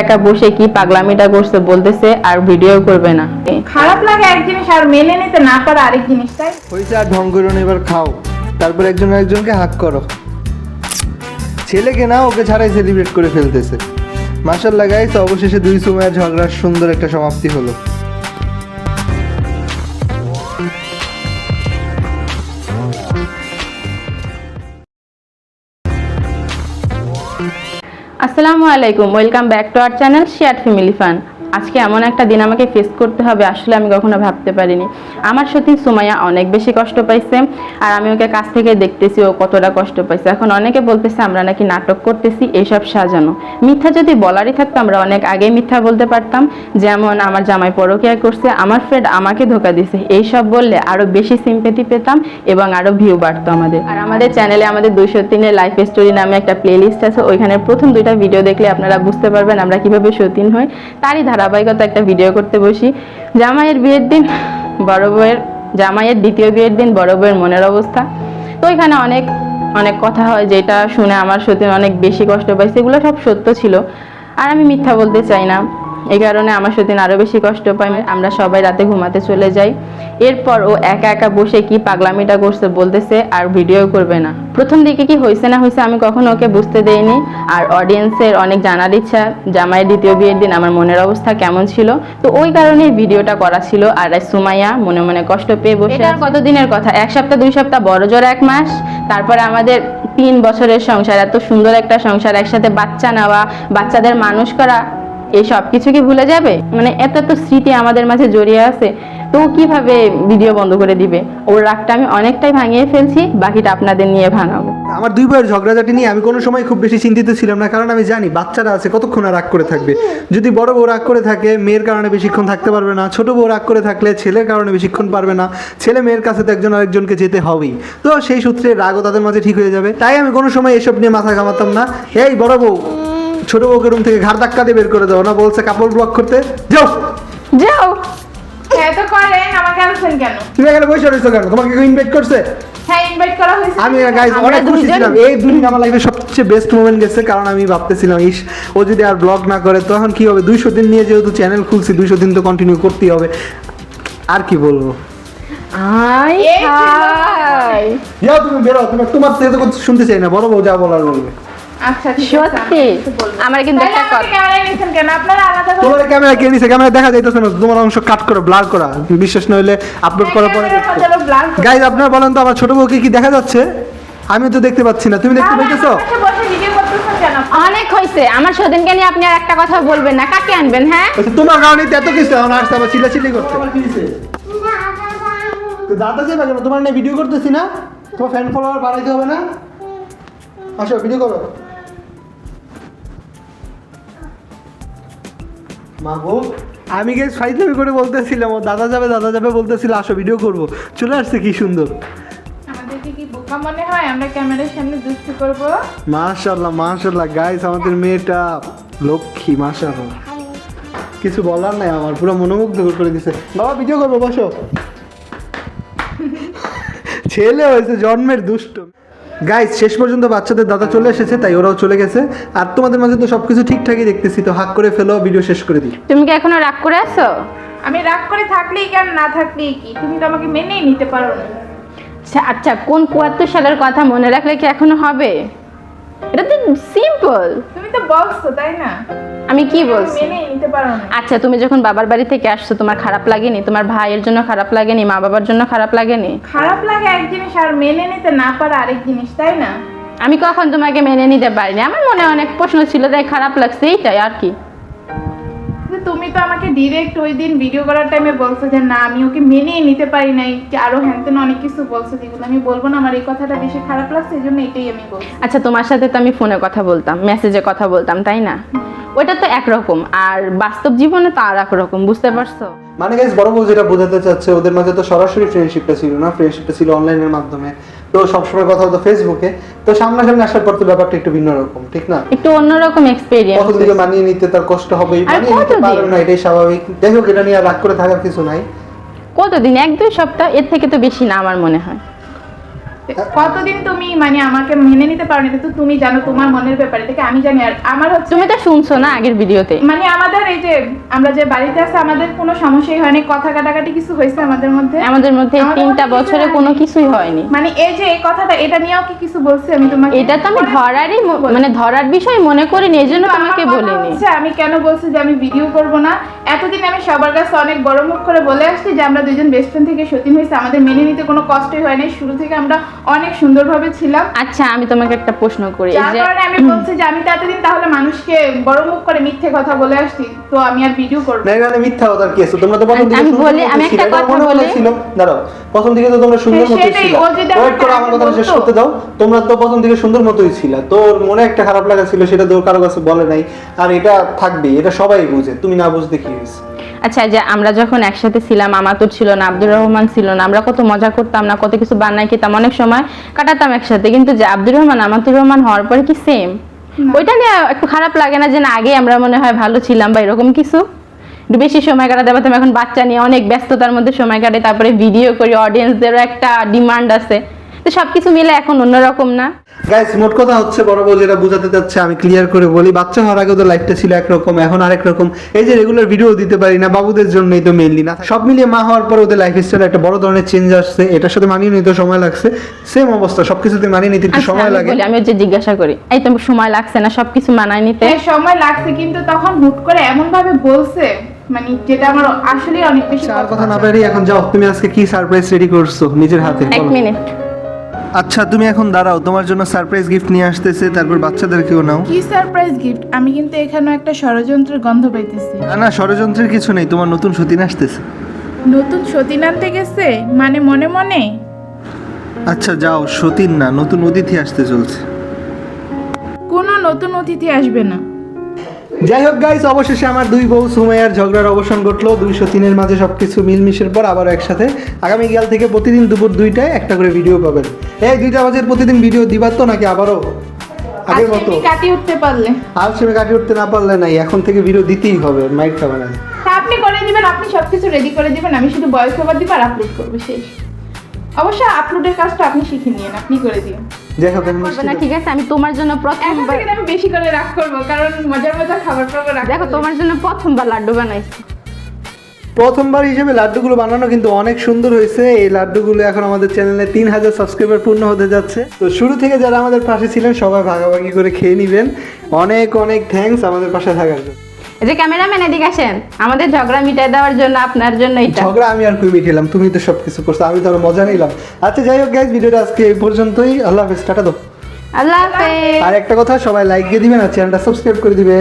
একা বসে কি পাগলামিটা করছে বলতেছে আর ভিডিও করবে না। খারাপ লাগে এক জিনিস আর মেনে নিতে না পারা আরেক জিনিস তাই? হয়েছে আর ঢং করো না, এবার খাও। তারপর একজন একজনকে হাক করো। ছেলেকে না ওকে ছাড়াই সেলিব্রেট করে ফেলতেছে। মাসাল্লাহ গাইস অবশেষে দুই সময়ের ঝগড়ার সুন্দর একটা সমাপ্তি হলো। আসসালামু আলাইকুম welcome back to our channel share family fun. আজকে এমন একটা দিন আমাকে ফেস করতে হবে, আসলে আমি কখনো ভাবতে পারিনি। আমার সত্যি সুমাইয়া অনেক বেশি কষ্ট পাইছে আর আমি ওকে কাছ থেকে দেখতেছি, ও কতটা কষ্ট পাইছে। এখন অনেকে বলতেছে, আমরা নাকি নাটক করতেছি এইসব সাজানো। মিথ্যা যদি বলারই থাকতো, আমরা অনেক আগেই মিথ্যা বলতে পারতাম। যেমন আমার জামাই পরকিয়া করছে, আমার ফ্রেন্ড আমাকে ধোকা দিছে এইসব বললে আরও বেশি সিম্পেথি পেতাম এবং আরও ভিউ বাড়তো আমাদের। আর আমাদের চ্যানেলে আমাদের দুইশো তিনের লাইফ স্টোরি নামে একটা প্লেলিস্ট আছে ওইখানে প্রথম দুইটা ভিডিও দেখলে আপনারা বুঝতে পারবেন আমরা কীভাবে সতীন হই। তারই ধারাবাহিকতা একটা ভিডিও করতে বসি। জামাইয়ের বিয়ের দিন, বড় বউয়ের, জামাইয়ের দ্বিতীয় বিয়ের দিন, বড় বউয়ের মনের অবস্থা। তো এখানে অনেক অনেক কথা হয় যেটা শুনে আমার সত্যি অনেক বেশি কষ্ট পাই সেগুলো সব সত্য ছিল। আর আমি মিথ্যা বলতে চাই না। এই কারণে আমার সত্যি আরও বেশি কষ্ট পাই আমরা সবাই রাতে ঘুমাতে চলে যাই। এরপর ও একা একা বসে কি পাগলামিটা করছে বলতেছে আর ভিডিও করবে না। প্রথম দিকে কি হয়েছে না হয়েছে আমি কখনো ওকে বুঝতে দেইনি। আর অডিয়েন্সের অনেক জানার ইচ্ছা জামাইয়ের দ্বিতীয় বিয়ের দিন আমার মনের অবস্থা কেমন ছিল? তো ওই কারণেই ভিডিওটা করা ছিল। আর সুমাইয়া মনে মনে কষ্ট পেয়ে বসে এটা আর কতদিনের কথা? এক সপ্তাহ দুই সপ্তাহ বড় জোর এক মাস। তারপরে আমাদের তিন বছরের সংসার এত সুন্দর একটা সংসার একসাথে বাচ্চা নেওয়া বাচ্চাদের মানুষ করা। এই সব কিছু কি ভুলে যাবে? মানে এত এত স্মৃতি আমাদের মাঝে জড়িয়ে আছে। তো কীভাবে ভিডিও বন্ধ করে দিবে? ওর রাগটা আমি অনেকটাই ভাঙিয়ে ফেলছি, বাকিটা আপনাদের নিয়ে ভাঙাবো। আমার দুই বইয়ের ঝগড়াঝাটি নিয়ে আমি কোনো সময় খুব বেশি চিন্তিত ছিলাম না, কারণ আমি জানি বাচ্চারা আছে, কতক্ষণ রাগ করে থাকবে। যদি বড় বউ রাগ করে থাকে, মেয়ের কারণে বেশিক্ষণ থাকতে পারবে না। ছোট বউ রাগ করে থাকলে ছেলের কারণে বেশিক্ষণ পারবে না। ছেলে মেয়ের কাছে তো একজন আরেকজনকে যেতে হবেই। তো সেই সূত্রে রাগও তাদের মাঝে ঠিক হয়ে যাবে। তাই আমি কোনো সময় এসব নিয়ে মাথা ঘামাতাম না। এই বড় বউ ছোট বউকে রুম থেকে ঘাড় ধাক্কা দিয়ে বের করে দাও না বলছে কাপড় ব্লক করতে। যাও। যাও। হ্যাঁ তো করেন আমাকে আনছেন কেন? তুমি এখানে বসে রয়েছো কেন? তোমাকে কেউ ইনভাইট করছে? হ্যাঁ ইনভাইট করা হয়েছে। আমি গাইজ অনেক খুশি ছিলাম। এই দুদিন আমার লাইফে সবচেয়ে বেস্ট মোমেন্ট গেছে কারণ আমি ভাবতেছিলাম ইস ও যদি আর ব্লগ না করে তখন কি হবে? দুইশো দিন নিয়ে যেহেতু চ্যানেল খুলছি দুইশো দিন তো কন্টিনিউ করতেই হবে। আর কি বলব? তুমি বেরো। তুমি তোমার থেকে তো শুনতে চাই না বড় বউ যা বলার বলবে। সত্যি? বলব না। আমার কিন্তু একটা কথা ক্যামেরায় নিয়েছেন কেন? আপনারা আলাদা করে তোমার ক্যামেরা কে নিছে? ক্যামেরা দেখা যাইতেছে না তোমার অংশ কাট করো ব্লার করা। বিশ্বাস না হলে আপলোড করার পরে ক্যামেরার মধ্যে আরও blur করে- গাইজ আপনারা বলেন তো আমার ছোট বউকে কি দেখা যাচ্ছে? আমি তো দেখতে পাচ্ছি না। তুমি দেখতে পাইতেছো? অনেক হয়েছে আমার সদিনকে নিয়ে আপনি আর একটা কথা বলবেন না। কাকে আনবেন হ্যাঁ? আচ্ছা, তোমার কারণে এত কিছু এখন আসতে আবার চিল্লাচিল্লি করতে তো দাদা যাবে কেন তোমার নিয়ে ভিডিও করতেছি না? তোমার ফ্যান ফলোয়ার বাড়াইতে হবে না? আসো ভিডিও করো। মা বউ আমি গেছ ফাইজলামি করে বলতেছিলাম ও দাদা যাবে দাদা যাবে বলতেছিল আসো ভিডিও করব। চলে আসছে কি সুন্দর। আমাদেরকে কি বোকা মনে হয়? আমরা ক্যামেরার সামনে দুষ্টু করব? মাশাল্লাহ মাশাল্লাহ গাইস আমাদের মেয়েটা লক্ষ্মী মাশাল্লাহ কিছু বলার নাই আমার পুরো মনোমুগ্ধ করে দিছে বাবা ভিডিও করব বসো। ছেলে হয়েছে জন্মের দুষ্ট। গাইস শেষ পর্যন্ত বাচ্চাদের দাদা চলে এসেছে তাই ওরাও চলে গেছে। আর তোমাদের মাঝে তো সবকিছু ঠিকঠাকই দেখতেছি তো হাক করে ফেলো ভিডিও শেষ করে দিই। তুমি কি এখনও রাগ করে আছো? আমি রাগ করে থাকলেই কেন না থাকলেই কি? তুমি তো আমাকে মেনেই নিতে পারো না। আচ্ছা আচ্ছা কোন কুয়াত্তর সালের কথা মনে রাখলে কি এখনও হবে? এটা তো সিম্পল তুমি তো বলছো তাই না? আমি কি বলছি? মেনেই নিতে পারো না। আচ্ছা তুমি যখন বাবার বাড়ি থেকে আসছো তোমার খারাপ লাগেনি? তোমার ভাইয়ের জন্য খারাপ লাগেনি? মা বাবার জন্য খারাপ লাগেনি? খারাপ লাগে এক জিনিস আর মেনে নিতে না পারা আরেক জিনিস তাই না? আমি কখন তোমাকে মেনে নিতে পারিনি? আমার মনে অনেক প্রশ্ন ছিল তাই খারাপ লাগছে এইটাই আর কি? তুমি তো আমাকে ডিরেক্ট ওই দিন ভিডিও করার টাইমে বলছো যে না আমি ওকে মেনেই নিতে পারি নাই। যে আরও হ্যান অনেক কিছু বলছো যেগুলো আমি বলব না। আমার এই কথাটা বেশি খারাপ লাগছে এই জন্য এটাই আমি বলছি। আচ্ছা তোমার সাথে তো আমি ফোনে কথা বলতাম মেসেজে কথা বলতাম তাই না? ওটা তো একরকম আর বাস্তব জীবনে তো আর একরকম বুঝতে পারছ? মানে গাইস বড় বউ যেটা বোঝাতে চাচ্ছে ওদের মাঝে তো সরাসরি ফ্রেন্ডশিপটা ছিল না। ফ্রেন্ডশিপটা ছিল অনলাইনের মাধ্যমে। তো সবসময় কথা হতো ফেসবুকে তো সামনাসামনি আসার পর তো ব্যাপারটা একটু ভিন্ন রকম ঠিক না? একটু অন্যরকম এক্সপিরিয়েন্স কত দিকে মানিয়ে নিতে তার কষ্ট হবে মানিয়ে নিতে? পারবে না এটাই স্বাভাবিক। দেখো এটা নিয়ে আর রাগ করে থাকার কিছু নাই। কতদিন? এক দুই সপ্তাহ এর থেকে তো বেশি না আমার মনে হয়। কতদিন তুমি মানে আমাকে মেনে নিতে পারো না এটা তো তুমি জানো তোমার মনের ব্যাপারে থেকে আমি জানি? আর আমার হচ্ছে তুমি তো শুনছো না আগের ভিডিওতে। মানে আমাদের এই যে আমরা যে বাড়িতে আছে আমাদের কোনো সমস্যাই হয়নি কথা কাটাকাটি কিছু হয়েছে আমাদের মধ্যে? আমাদের মধ্যে তিনটা বছরে কোনো কিছুই হয়নি। মানে এই যে এই কথাটা এটা নিয়েও কি কিছু বলছি? আমি তোমাকে এটা তো আমি ধরারই মানে ধরার বিষয় মনে করিনি এই জন্য কিন্তু আমার তোমাকে বলিনি। আমি কেন বলছি যে আমি ভিডিও করব না? এতদিন আমি সবার কাছে অনেক বড় মুখ করে বলে আসছি যে আমরা দুজন বেস্ট ফ্রেন্ড থেকে সতীন হয়েছে আমাদের মেনে নিতে কোনো কষ্টই হয় নাই শুরু থেকে আমরা অনেক সুন্দরভাবে ছিলাম। আচ্ছা আমি তোমাকে একটা প্রশ্ন করি যার যে কারণে আমি বলছি যে আমি তো এতদিন তাহলে মানুষকে বড় মুখ করে মিথ্যে কথা বলে আসছি তো আমি আর ভিডিও করব না। এখানে মিথ্যা কথার কি আছে? তোমরা তো প্রথম থেকে আমি সুন্দর বলি- মতোই আমি একটা কথা বলি। ছিল দাঁড়াও প্রথম থেকে তো তোমরা সুন্দর মতোই ছিল। ওয়েট করো আমার কথাটা শেষ করতে দাও তোমরা তো প্রথম থেকে সুন্দর মতোই ছিল। তোর মনে একটা খারাপ লাগা ছিল সেটা তোর কারও কাছে বলে নাই। আর এটা থাকবে এটা সবাই বুঝে তুমি না বুঝতে কি হয়েছে? আচ্ছা যে আমরা যখন একসাথে ছিলাম আমাতুর ছিল না আব্দুর রহমান ছিল না আমরা কত মজা করতাম না কত কিছু বানাই খেতাম অনেক সময় কাটাতাম একসাথে কিন্তু যে আব্দুর রহমান আমাতুর রহমান হওয়ার পরে কি সেম ওইটা নিয়ে একটু খারাপ লাগে না যে না আগে আমরা মনে হয় ভালো ছিলাম বা এরকম কিছু? একটু বেশি সময় কাটাতে পারতাম এখন বাচ্চা নিয়ে অনেক ব্যস্ততার মধ্যে সময় কাটে তারপরে ভিডিও করি অডিয়েন্সদেরও একটা ডিমান্ড আছে। তো সবকিছু মিলে এখন অন্যরকম না। গাইস মোট কথা হচ্ছে বড় বউ যেটা বোঝাতে চাচ্ছে আমি ক্লিয়ার করে বলি বাচ্চা হওয়ার আগে তো লাইফটা ছিল একরকম এখন আরেক রকম। এই যে রেগুলার ভিডিও দিতে পারি না বাবুদের জন্যই তো মেইনলি না। সব মিলিয়ে মা হওয়ার পর ওদের লাইফ স্টাইল একটা বড় ধরনের চেঞ্জ আসছে এটার সাথে মানিয়ে নিতে সময় লাগছে। সেম অবস্থা সবকিছুতে মানিয়ে নিতে একটু আচ্ছা, সময় লাগে। আমি হচ্ছে জিজ্ঞাসা করি এই তো সময় লাগছে না সবকিছু মানায় নিতে। হ্যাঁ, সময় লাগছে কিন্তু তখন হুট করে এমন ভাবে বলছে মানে যেটা আমার আসলে অনেক বেশি কথা। না পারি এখন যাও তুমি আজকে কি সারপ্রাইজ রেডি করছ নিজের হাতে? এক মিনিট আচ্ছা তুমি এখন দাঁড়াও তোমার জন্য সারপ্রাইজ গিফট নিয়ে আসতেছে তারপর বাচ্চাদেরকেও নাও। কি সারপ্রাইজ গিফট আমি কিন্তু এখানে একটা ষড়যন্ত্রের গন্ধ পাইতেছি। না না ষড়যন্ত্রের কিছু নেই তোমার নতুন সতীন আসতেছে। নতুন সতীন আনতে গেছে? মানে মনে মনে? আচ্ছা যাও সতীন না নতুন অতিথি আসতে চলছে। কোনো নতুন অতিথি আসবে না। যাই হোক গাইস অবশেষে আমার দুই বউ সুমাইয়ার ঝগড়ার অবসান ঘটলো। দুইশো তিনের মাঝে সবকিছু মিলমিশের পর আবার একসাথে। আগামীকাল থেকে প্রতিদিন দুপুর দুইটায় একটা করে ভিডিও পাবেন। এই দুইটা বাজের প্রতিদিন ভিডিও দিবার তো নাকি আবারও? আগের মতো। কাটিয়ে উঠতে পারলে? আজ সেমে কাটিয়ে উঠতে না পারলে নাই এখন থেকে ভিডিও দিতেই হবে মাইক খাবে না আপনি করে দিবেন আপনি সবকিছু রেডি করে দিবেন আমি শুধু বয়স খবর দিব আর আপলোড করব শেষ। অবশ্য আপলোডের কাজটা আপনি শিখে নিয়েন আপনি করে দিন। যাই হোক না ঠিক আছে আমি তোমার জন্য প্রথমবার আমি বেশি করে রাগ করব কারণ মজার মজার খাবার পাবো রাগ দেখো তোমার জন্য প্রথমবার লাড্ডু বানাইছি। প্রথমবার হিসেবে লাড্ডুগুলো বানানো কিন্তু অনেক সুন্দর হয়েছে। এই লাড্ডুগুলো এখন আমাদের চ্যানেলে তিন হাজার সাবস্ক্রাইবার পূর্ণ হতে যাচ্ছে। তো শুরু থেকে যারা আমাদের পাশে ছিলেন সবাই ভাগাভাগি করে খেয়ে নেবেন। অনেক অনেক থ্যাঙ্কস আমাদের পাশে থাকার জন্য। এই যে ক্যামেরাম্যান এদিকে আসেন আমাদের ঝগড়া মিটাই দেওয়ার জন্য আপনার জন্য এটা। ঝগড়া আমি আর কই মিটাইলাম? তুমি তো সব কিছু করছ আমি তো আর মজা নিলাম। আচ্ছা যাই হোক গাইস ভিডিওটা আজকে এই পর্যন্তই। আল্লাহ হাফেজ টাটা দাও। আল্লাহ হাফেজ। আর একটা কথা সবাই লাইক দিয়ে দিবেন আর চ্যানেলটা সাবস্ক্রাইব করে দিবেন।